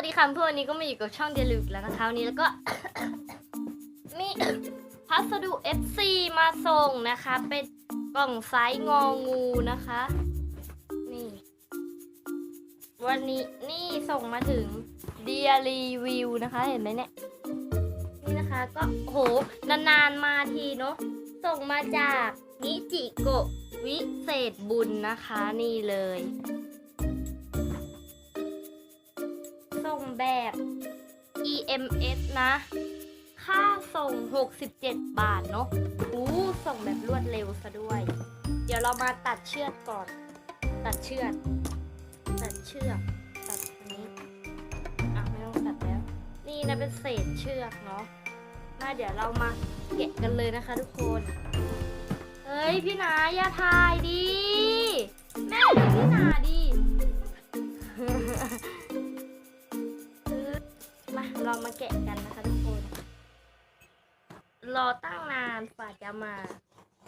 วัสดีค่ะเพื่อนวันนี้ก็มาอยู่กับช่องเดลิวแล้วนะคะวันนี้แล้วก็ มีพัสดุ FC มาส่งนะคะ เป็นกล่องไซส์งองูนะคะ นี่ วันนี้นี่ส่งมาถึงเดียรีวิวนะคะ เห็นไหมเนี่ยนี่นะคะก็โหนานๆมาทีเนาะส่งมาจากนิจิโกะวิเศษบุญนะคะนี่เลย งแบบ EMS นะ ค่าส่ง 67 บาทเนาะอู้ส่งแบบรวดเร็วซะด้วย เดี๋ยวเรามาตัดเชือกก่อน ตัดเชือก ตัดเชือก ตัดนนี้ อะไม่ต้องตัดแล้ว นี่นะเป็นเศษเชือกเนาะมาเดี๋ยวเรามาแกะกันเลยนะคะทุกคน เฮ้ยพี่นาอย่าถ่ายดิ แม่พี่นา มามาแกะกันนะคะทุกคน รอตั้งนานกว่าจะมา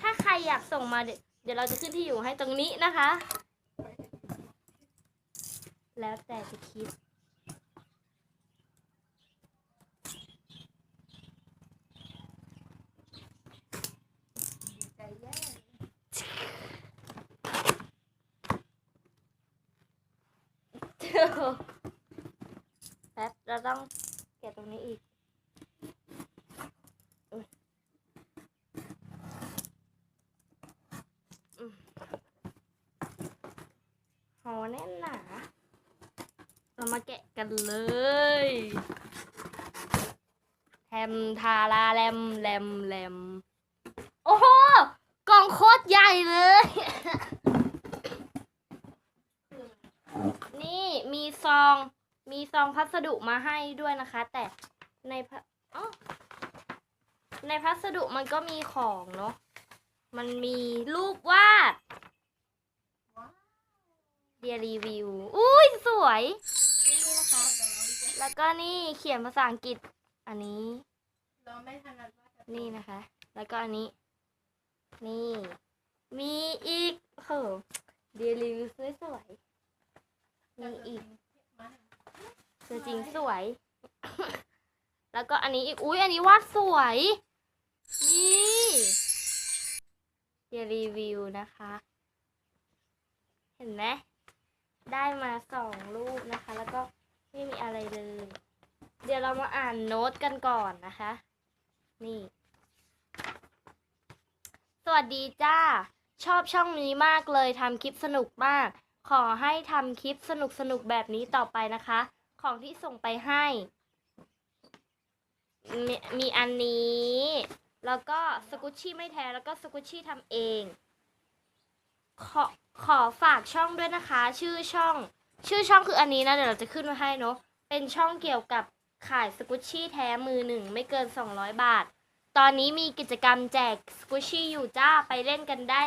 ถ้าใครอยากส่งมาเดี๋ยวเดี๋ยวเราจะขึ้นที่อยู่ให้ตรงนี้นะคะ แล้วแต่จะคิดแป๊บเราต้อง ตรงนี้อีกอุ๊ยอืมห่อแน่นหนาเรามาแกะกันเลยแฮมทาราแลมแลมแลมโอ้โหกล่องโคตรใหญ่เลย นี่มีซอง มีซองพัสดุมาให้ด้วยนะคะ แต่ในพอ้อในพัสดุมันก็มีของเนาะ มันมีรูปวาดเดียรีวิว อุ้ยสวยนี่นะคะแล้วก็นี่เขียนภาษาอังกฤษ อันนี้นี่นะคะ แล้วก็อันนี้ นี่ มีอีกโอ้โหเดียรีวิวสวยๆมีอีก ตัวจริงสวย แล้วก็อันนี้อีก อุ้ยอันนี้วาดสวย นี่เดี๋ยวรีวิวนะคะ เห็นไหม ได้มาสองรูปนะคะ แล้วก็ไม่มีอะไรเลย เดี๋ยวเรามาอ่านโน้ตกันก่อนนะคะ นี่ สวัสดีจ้า ชอบช่องนี้มากเลยทำคลิปสนุกมาก ขอให้ทำคลิปสนุกสนุกๆแบบนี้ต่อไปนะคะ ของที่ส่งไปให้มีมีอันนี้ แล้วก็สกุชชี่ไม่แท้แล้วก็สกุชชี่ทำเอง ขอขอฝากช่องด้วยนะคะ ชื่อช่อง ชื่อช่องคืออันนี้นะ เดี๋ยวเราจะขึ้นมาให้เนาะเป็นช่องเกี่ยวกับขายสกุชชี่แท้มือหนึ่งไม่เกิน 200 บาท ตอนนี้มีกิจกรรมแจกสกุชชี่อยู่จ้าไปเล่นกันได้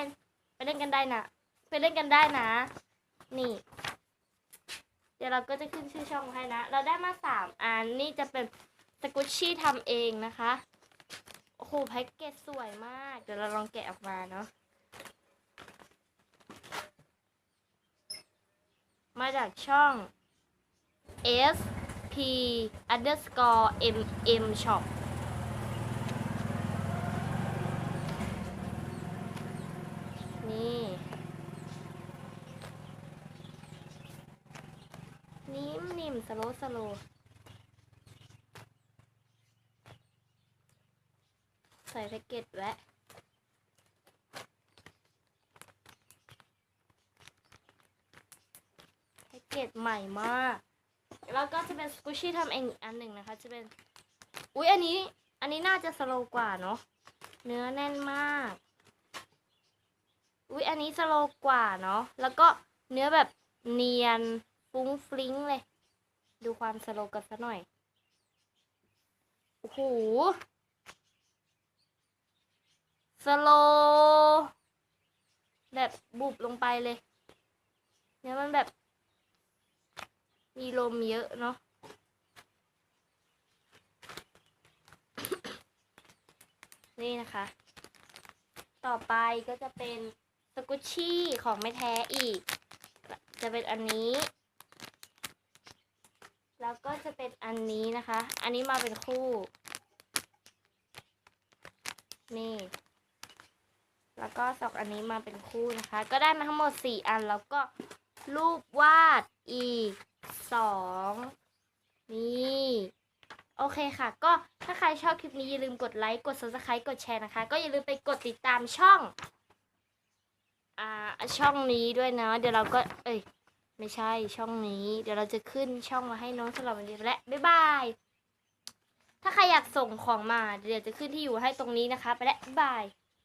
ไปเล่นกันได้นะไปเล่นกันได้นะ นี่ ดี๋ยวเราก็จะขึ้นชื่อช่องให้นะ เราได้มาสามอันนี่จะเป็นสกุชชี่ทำเองนะคะ โอ้โหแพ็กเกจสวยมาก เดี๋ยวเราลองแกะออกมาเนาะ มาจากช่อง S P underscore M M shop นี่ นิ่มนิ่ม สโลสโลใส่แพ็กเกจแวะแพ็กเกจใหม่มาก แล้วก็จะเป็นสกูชี่ทำเองอีกอันหนึ่งนะคะ จะเป็น อุ๊ย อันนี้ อันนี้น่าจะสโลกว่าเนาะ เนื้อแน่นมาก อุ๊ย อันนี้สโลกว่าเนาะ แล้วก็เนื้อแบบเนียนฟุ้งฟริ้งเลย ดูความสโลกันซะหน่อย โอ้โห สโลแบบบุบลงไปเลยเนี่ยมันแบบ มีลมเยอะเนาะนี่นะคะ ต่อไปก็จะเป็นสกุชชี่ของไม่แท้อีก จะเป็นอันนี้ แล้วก็จะเป็นอันนี้นะคะ อันนี้มาเป็นคู่ นี่ แล้วก็สองอันนี้มาเป็นคู่นะคะ ก็ได้มาทั้งหมดสี่อัน แล้วก็รูปวาดอีกสองนี่ โอเคค่ะ ก็ถ้าใครชอบคลิปนี้อย่าลืมกดไลค์ กด subscribe กดแชร์นะคะ ก็อย่าลืมไปกดติดตามช่อง อ่า ช่องนี้ด้วยนะ เดี๋ยวเราก็ เอ้ย ไม่ใช่ช่องนี้ เดี๋ยวเราจะขึ้นช่องมาให้น้องสำหรับวันนี้และบ๊ายบาย ถ้าใครอยากส่งของมา เดี๋ยวจะขึ้นที่อยู่ให้ตรงนี้นะคะ ไปแล้วบ๊ายบาย